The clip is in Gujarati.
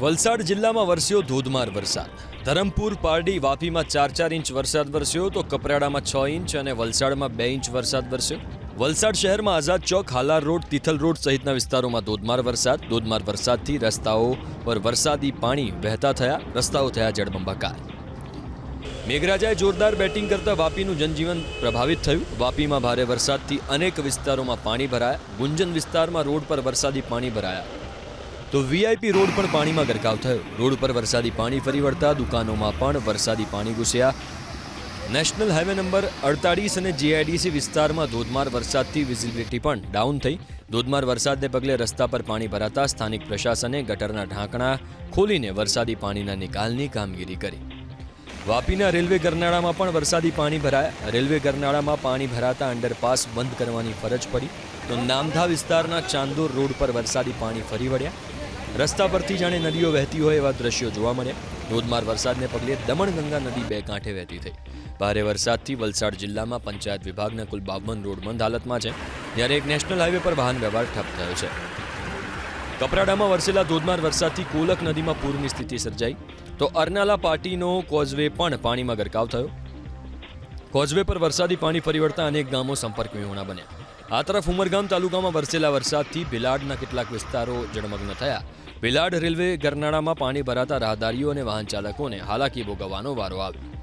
વલસાડ જિલ્લામાં વરસ્યો ધોધમાર વરસાદ. ધરમપુર, પારડી, વાપીમાં ચાર ચાર ઇંચ વરસાદ વરસ્યો તો કપરાડામાં છ ઇંચ અને વલસાડમાં બે ઇંચ વરસાદ વરસ્યો. વલસાડ શહેરમાં આઝાદ ચોક, હાલાર રોડ, તિથલ રોડ સહિતના વિસ્તારોમાં ધોધમાર વરસાદ. ધોધમાર વરસાદથી રસ્તાઓ પર વરસાદી પાણી વહેતા થયા, રસ્તાઓ થયા જળબંબાકાર. મેઘરાજાએ જોરદાર બેટિંગ કરતા વાપીનું જનજીવન પ્રભાવિત થયું. વાપીમાં ભારે વરસાદથી અનેક વિસ્તારોમાં પાણી ભરાયા. ગુંજન વિસ્તારમાં રોડ પર વરસાદી પાણી ભરાયા. તો વીઆઈપી રોડ પણ પાણીમાં ગરકાવ થયો. રોડ પર વરસાદી પાણી ફરી વળતા દુકાનોમાં પણ વરસાદી પાણી ઘૂસ્યા. નેશનલ હાઈવે નંબર અડતાળીસ અને જીઆઈડીસી વિસ્તારમાં ધોધમાર વરસાદથી વિઝિબિલિટી પણ ડાઉન થઈ. ધોધમાર વરસાદને પગલે રસ્તા પર પાણી ભરાતા સ્થાનિક પ્રશાસને ગટરના ઢાંકણા ખોલીને વરસાદી પાણીના નિકાલની કામગીરી કરી. વાપીના રેલવે ગરનાળામાં પણ વરસાદી પાણી ભરાયા. રેલવે ગરનાળામાં પાણી ભરાતા અંડરપાસ બંધ કરવાની ફરજ પડી. તો નામધા વિસ્તારના ચાંદોર રોડ પર વરસાદી પાણી ફરી વળ્યા. રસ્તા પરથી જાણે નદીઓ વહેતી હોય એવા દ્રશ્યો જોવા મળ્યા. ધોધમાર વરસાદને પગલે દમણગંગા નદી બે કાંઠે વહેતી થઈ. ભારે વરસાદથી વલસાડ જિલ્લામાં પંચાયત વિભાગના કુલ બાવન રોડ બંધ હાલતમાં છે. જ્યારે એક નેશનલ હાઈવે પર વાહન વ્યવહાર ઠપ થયો છે. કપરાડામાં વરસેલા ધોધમાર વરસાદથી કોલક નદીમાં પૂરની સ્થિતિ સર્જાઈ. તો અરનાલા પાટીનો કોઝવે પણ પાણીમાં ગરકાવ થયો. કોઝવે પર વરસાદી પાણી ફરી વળતા અનેક ગામો સંપર્ક વિહોણા બન્યા. આ તરફ ઉમરગામ તાલુકામાં વરસેલા વરસાદથી ભિલાડના કેટલાક વિસ્તારો જળમગ્ન થયા. ભિલાડ રેલવે ગરનાળામાં પાણી ભરાતા રાહદારીઓ અને વાહન ચાલકોને હાલાકી ભોગવવાનો વારો આવ્યો.